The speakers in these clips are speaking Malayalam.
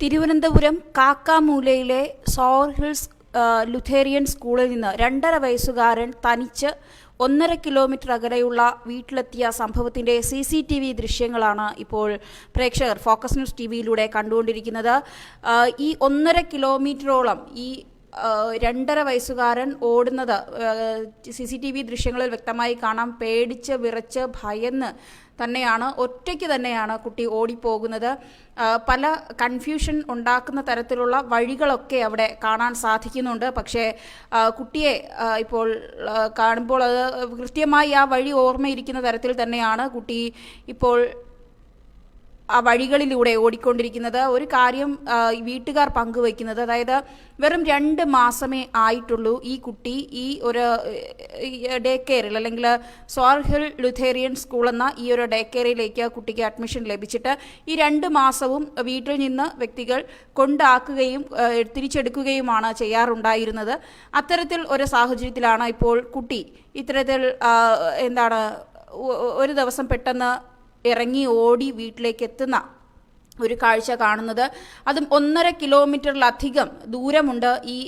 തിരുവനന്തപുരം കാക്കാമൂലയിലെ സോർ ഹിൽസ് ലുഥേറിയൻ സ്കൂളിൽ നിന്ന് രണ്ടര വയസ്സുകാരൻ തനിച്ച് ഒന്നര കിലോമീറ്റർ അകലെയുള്ള വീട്ടിലെത്തിയ സംഭവത്തിന്റെ സി സി ടി വി ദൃശ്യങ്ങളാണ് ഇപ്പോൾ പ്രേക്ഷകർ ഫോക്കസ് ന്യൂസ് ടി വിയിലൂടെ കണ്ടുകൊണ്ടിരിക്കുന്നത്. ഈ ഒന്നര കിലോമീറ്ററോളം ഈ രണ്ടര വയസ്സുകാരൻ ഓടുന്നത് സി സി ടി വി ദൃശ്യങ്ങളിൽ വ്യക്തമായി കാണാം. പേടിച്ച് വിറച്ച് ഭയന്ന് തന്നെയാണ് ഒറ്റയ്ക്ക് തന്നെയാണ് കുട്ടി ഓടിപ്പോകുന്നത്. പല കൺഫ്യൂഷൻ ഉണ്ടാക്കുന്ന തരത്തിലുള്ള വഴികളൊക്കെ അവിടെ കാണാൻ സാധിക്കുന്നുണ്ട്. പക്ഷേ കുട്ടിയെ ഇപ്പോൾ കാണുമ്പോൾ അത് കൃത്യമായി ആ വഴി ഓർമ്മയിരിക്കുന്ന തരത്തിൽ തന്നെയാണ് കുട്ടി ഇപ്പോൾ ആ വഴികളിലൂടെ ഓടിക്കൊണ്ടിരിക്കുന്നത് ഒരു കാര്യം വീട്ടുകാർ പങ്കുവയ്ക്കുന്നത് അതായത് വെറും രണ്ട് മാസമേ ആയിട്ടുള്ളൂ ഈ കുട്ടി ഈ ഒരു ഡേ കെയറിൽ അല്ലെങ്കിൽ സ്വാർഹിൽ ലുഥേറിയൻ സ്കൂൾ എന്ന ഈ ഒരു ഡേ കെയറിലേക്ക് കുട്ടിക്ക് അഡ്മിഷൻ ലഭിച്ചിട്ട് ഈ രണ്ട് മാസവും വീട്ടിൽ നിന്ന് വ്യക്തികൾ കൊണ്ടാക്കുകയും തിരിച്ചെടുക്കുകയുമാണ് ചെയ്യാറുണ്ടായിരുന്നത്. അത്തരത്തിൽ ഒരു സാഹചര്യത്തിലാണ് ഇപ്പോൾ കുട്ടി ഇത്തരത്തിൽ എന്താണ് ഒരു ദിവസം പെട്ടെന്ന് ഇറങ്ങി ഓടി വീട്ടിലേക്ക് എത്തുന്ന ഒരു കാഴ്ച കാണുന്നത്. അതും ഒന്നര കിലോമീറ്ററിലധികം ദൂരമുണ്ട് ഈ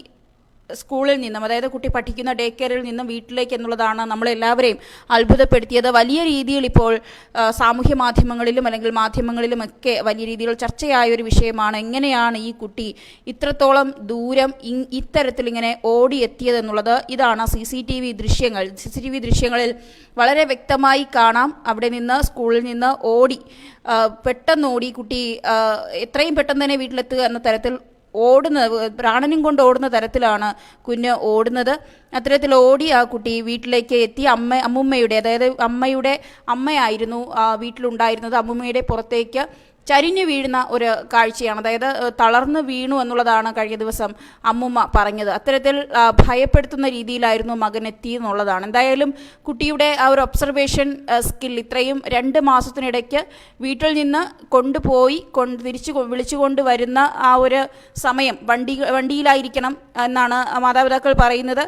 സ്കൂളിൽ നിന്നും അതായത് കുട്ടി പഠിക്കുന്ന ഡേ കെയറിൽ നിന്നും വീട്ടിലേക്ക് എന്നുള്ളതാണ് നമ്മളെല്ലാവരെയും അത്ഭുതപ്പെടുത്തിയത്. വലിയ രീതിയിൽ ഇപ്പോൾ സാമൂഹ്യ മാധ്യമങ്ങളിലും അല്ലെങ്കിൽ മാധ്യമങ്ങളിലും ഒക്കെ വലിയ രീതിയിൽ ചർച്ചയായ ഒരു വിഷയമാണ് എങ്ങനെയാണ് ഈ കുട്ടി ഇത്രത്തോളം ദൂരം ഇത്തരത്തിൽ ഇങ്ങനെ ഓടി ഓടിയെത്തിയതെന്നുള്ളത് ഇതാണ് സി സി ടി വി ദൃശ്യങ്ങൾ. സി സി ടി വി ദൃശ്യങ്ങളിൽ വളരെ വ്യക്തമായി കാണാം. അവിടെ നിന്ന് സ്കൂളിൽ നിന്ന് ഓടി പെട്ടെന്ന് ഓടി കുട്ടി എത്രയും പെട്ടെന്ന് തന്നെ വീട്ടിലെത്തുക എന്ന തരത്തിൽ ഓടുന്ന പ്രാണനും കൊണ്ട് ഓടുന്ന തരത്തിലാണ് കുഞ്ഞ് ഓടുന്നത്. അത്തരത്തിൽ ഓടി ആ കുട്ടി വീട്ടിലേക്ക് എത്തി. അമ്മ അമ്മുമ്മയുടെ അതായത് അമ്മയുടെ അമ്മയായിരുന്നു വീട്ടിലുണ്ടായിരുന്നത്. അമ്മുമ്മയുടെ പുറത്തേക്ക് ചരിഞ്ഞു വീഴുന്ന ഒരു കാഴ്ചയാണ്. അതായത് തളർന്നു വീണു എന്നുള്ളതാണ് കഴിഞ്ഞ ദിവസം അമ്മുമ്മ പറഞ്ഞത്. അത്തരത്തിൽ ഭയപ്പെടുത്തുന്ന രീതിയിലായിരുന്നു മകൻ എത്തി എന്നുള്ളതാണ് എന്തായാലും കുട്ടിയുടെ ആ ഒരു ഒബ്സർവേഷൻ സ്കിൽ ഇത്രയും രണ്ട് മാസത്തിനിടയ്ക്ക് വീട്ടിൽ നിന്ന് കൊണ്ടുപോയി കൊണ്ട് തിരിച്ചു വിളിച്ചു വിളിച്ചുകൊണ്ട് വരുന്ന ആ ഒരു സമയം വണ്ടി വണ്ടിയിലായിരിക്കണം എന്നാണ് മാതാപിതാക്കൾ പറയുന്നത്.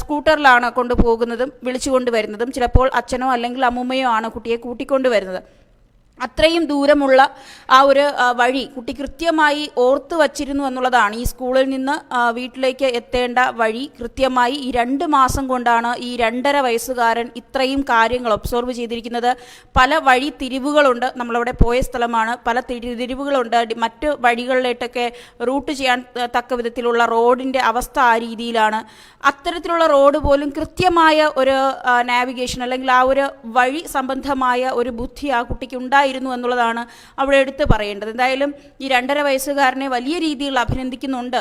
സ്കൂട്ടറിലാണ് കൊണ്ടുപോകുന്നതും വിളിച്ചുകൊണ്ട് വരുന്നതും ചിലപ്പോൾ അച്ഛനോ അല്ലെങ്കിൽ അമ്മുമ്മയോ ആണ് കുട്ടിയെ കൂട്ടിക്കൊണ്ട് വരുന്നത് അത്രയും ദൂരമുള്ള ആ ഒരു വഴി കുട്ടി കൃത്യമായി ഓർത്തു വച്ചിരുന്നു എന്നുള്ളതാണ്. ഈ സ്കൂളിൽ നിന്ന് വീട്ടിലേക്ക് എത്തേണ്ട വഴി കൃത്യമായി ഈ രണ്ട് മാസം കൊണ്ടാണ് ഈ രണ്ടര വയസ്സുകാരൻ ഇത്രയും കാര്യങ്ങൾ ഒബ്സർവ് ചെയ്തിരിക്കുന്നത്. പല വഴി തിരിവുകളുണ്ട് നമ്മളവിടെ പോയ സ്ഥലമാണ്. പല തിരി തിരിവുകളുണ്ട്. മറ്റ് വഴികളിലേട്ടൊക്കെ റൂട്ട് ചെയ്യാൻ തക്ക വിധത്തിലുള്ള റോഡിന്റെ അവസ്ഥ ആ രീതിയിലാണ്. അത്തരത്തിലുള്ള റോഡ് പോലും കൃത്യമായ ഒരു നാവിഗേഷൻ അല്ലെങ്കിൽ ആ ഒരു വഴി സംബന്ധമായ ഒരു ബുദ്ധി ആ കുട്ടിക്ക് ഉണ്ടായിരുന്നു എന്നുള്ളതാണ് അവിടെ എടുത്ത് പറയേണ്ടത്. എന്തായാലും ഈ രണ്ടര വയസ്സുകാരനെ വലിയ രീതിയിൽ അഭിനന്ദിക്കുന്നുണ്ട്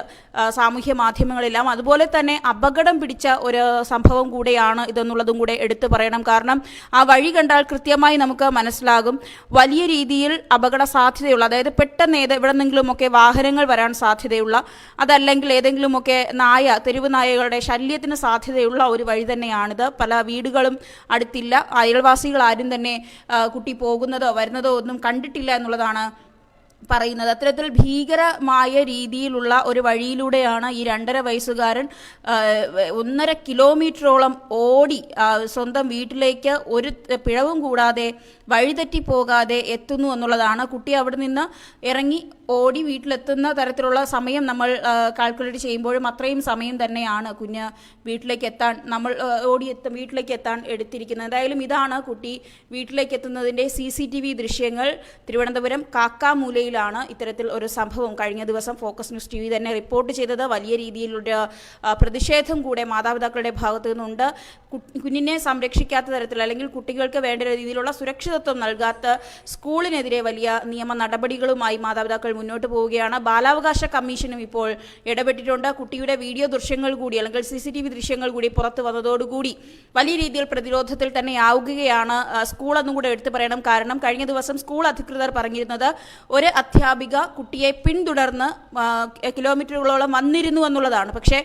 സാമൂഹ്യ മാധ്യമങ്ങളെല്ലാം. അതുപോലെ തന്നെ അപകടം പിടിച്ച ഒരു സംഭവം കൂടെയാണ് ഇതെന്നുള്ളതും കൂടെ എടുത്തു പറയണം. കാരണം ആ വഴി കണ്ടാൽ കൃത്യമായി നമുക്ക് മനസ്സിലാകും വലിയ രീതിയിൽ അപകട സാധ്യതയുള്ള അതായത് പെട്ടെന്ന് ഏത് എവിടെന്നെങ്കിലുമൊക്കെ വാഹനങ്ങൾ വരാൻ സാധ്യതയുള്ള അതല്ലെങ്കിൽ ഏതെങ്കിലുമൊക്കെ നായ തെരുവ് നായകളുടെ ശല്യത്തിന് സാധ്യതയുള്ള ഒരു വഴി തന്നെയാണിത്. പല വീടുകളും അടുത്തില്ല. അയൽവാസികൾ ആരും തന്നെ കുട്ടി പോകുന്നതോ വരുന്നതോ ഒന്നും കണ്ടിട്ടില്ല എന്നുള്ളതാണ് പറയുന്നത്. അത്തരത്തിൽ ഭീകരമായ രീതിയിലുള്ള ഒരു വഴിയിലൂടെയാണ് ഈ രണ്ടര വയസ്സുകാരൻ ഒന്നര കിലോമീറ്ററോളം ഓടി സ്വന്തം വീട്ടിലേക്ക് ഒരു പിഴവും കൂടാതെ വഴിതെറ്റി പോകാതെ എത്തുന്നു എന്നുള്ളതാണ്. കുട്ടി അവിടെ നിന്ന് ഇറങ്ങി ഓടി വീട്ടിലെത്തുന്ന തരത്തിലുള്ള സമയം നമ്മൾ കാൽക്കുലേറ്റ് ചെയ്യുമ്പോഴും അത്രയും സമയം തന്നെയാണ് കുഞ്ഞ് വീട്ടിലേക്ക് എത്താൻ നമ്മൾ ഓടി എത്ത വീട്ടിലേക്ക് എത്താൻ എടുത്തിരിക്കുന്നത്. എന്തായാലും ഇതാണ് കുട്ടി വീട്ടിലേക്ക് എത്തുന്നതിന്റെ സി സി ടി വി ദൃശ്യങ്ങൾ. തിരുവനന്തപുരം കാക്കാമൂലയിലാണ് ഇത്തരത്തിൽ ഒരു സംഭവം കഴിഞ്ഞ ദിവസം ഫോക്കസ് ന്യൂസ് ടി വി തന്നെ റിപ്പോർട്ട് ചെയ്തത്. വലിയ രീതിയിലുള്ള പ്രതിഷേധം കൂടെ മാതാപിതാക്കളുടെ ഭാഗത്തു നിന്നുണ്ട്. കുഞ്ഞിനെ സംരക്ഷിക്കാത്ത തരത്തിൽ അല്ലെങ്കിൽ കുട്ടികൾക്ക് വേണ്ട രീതിയിലുള്ള സുരക്ഷിതത്വം നൽകാത്ത സ്കൂളിനെതിരെ വലിയ നിയമ നടപടികളുമായി മാതാപിതാക്കൾ മുന്നോട്ട് പോവുകയാണ്. ബാലാവകാശ കമ്മീഷനും ഇപ്പോൾ ഇടപെട്ടിട്ടുണ്ട്. കുട്ടിയുടെ വീഡിയോ ദൃശ്യങ്ങൾ കൂടി അല്ലെങ്കിൽ സി സി ടി വി ദൃശ്യങ്ങൾ കൂടി പുറത്തു വന്നതോടുകൂടി വലിയ രീതിയിൽ പ്രതിരോധത്തിൽ തന്നെ ആവുകയാണ് സ്കൂളെന്നും സ്കൂൾ എന്നും കൂടെ എടുത്തു പറയണം. കാരണം കഴിഞ്ഞ ദിവസം സ്കൂൾ അധികൃതർ പറഞ്ഞിരുന്നത് ഒരു അധ്യാപിക കുട്ടിയെ പിന്തുടർന്ന് കിലോമീറ്ററുകളോളം വന്നിരുന്നു എന്നുള്ളതാണ്. പക്ഷേ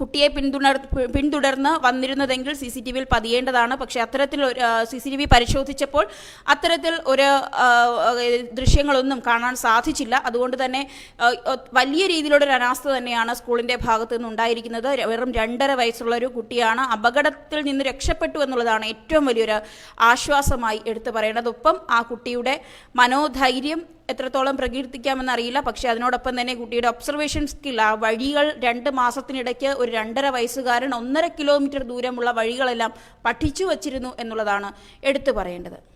കുട്ടിയെ പിന്തുടർ പിന്തുടർന്ന് വന്നിരുന്നതെങ്കിൽ സി സി ടി വിയിൽ പതിയേണ്ടതാണ്. പക്ഷേ അത്തരത്തിൽ ഒരു സി സി ടി വി പരിശോധിച്ചപ്പോൾ അത്തരത്തിൽ ഒരു ദൃശ്യങ്ങളൊന്നും കാണാൻ സാധിച്ചില്ല. അതുകൊണ്ട് തന്നെ വലിയ രീതിയിലുള്ള ഒരു അനാസ്ഥ തന്നെയാണ് സ്കൂളിന്റെ ഭാഗത്തു നിന്ന് ഉണ്ടായിരിക്കുന്നത്. വെറും രണ്ടര വയസ്സുള്ള ഒരു കുട്ടിയാണ് അപകടത്തിൽ നിന്ന് രക്ഷപ്പെട്ടു എന്നുള്ളതാണ് ഏറ്റവും വലിയൊരു ആശ്വാസമായി എടുത്തു പറയേണ്ടത് ആ കുട്ടിയുടെ മനോധൈര്യം എത്രത്തോളം പ്രകീർത്തിക്കാമെന്ന് അറിയില്ല. പക്ഷേ അതിനോടൊപ്പം തന്നെ കുട്ടിയുടെ ഒബ്സർവേഷൻ സ്കിൽ ആ വഴികൾ രണ്ട് മാസത്തിനിടയ്ക്ക് ഒരു രണ്ടര വയസ്സുകാരൻ ഒന്നര കിലോമീറ്റർ ദൂരമുള്ള വഴികളെല്ലാം പഠിച്ചു വച്ചിരുന്നു എന്നുള്ളതാണ് എടുത്തു പറയേണ്ടത്.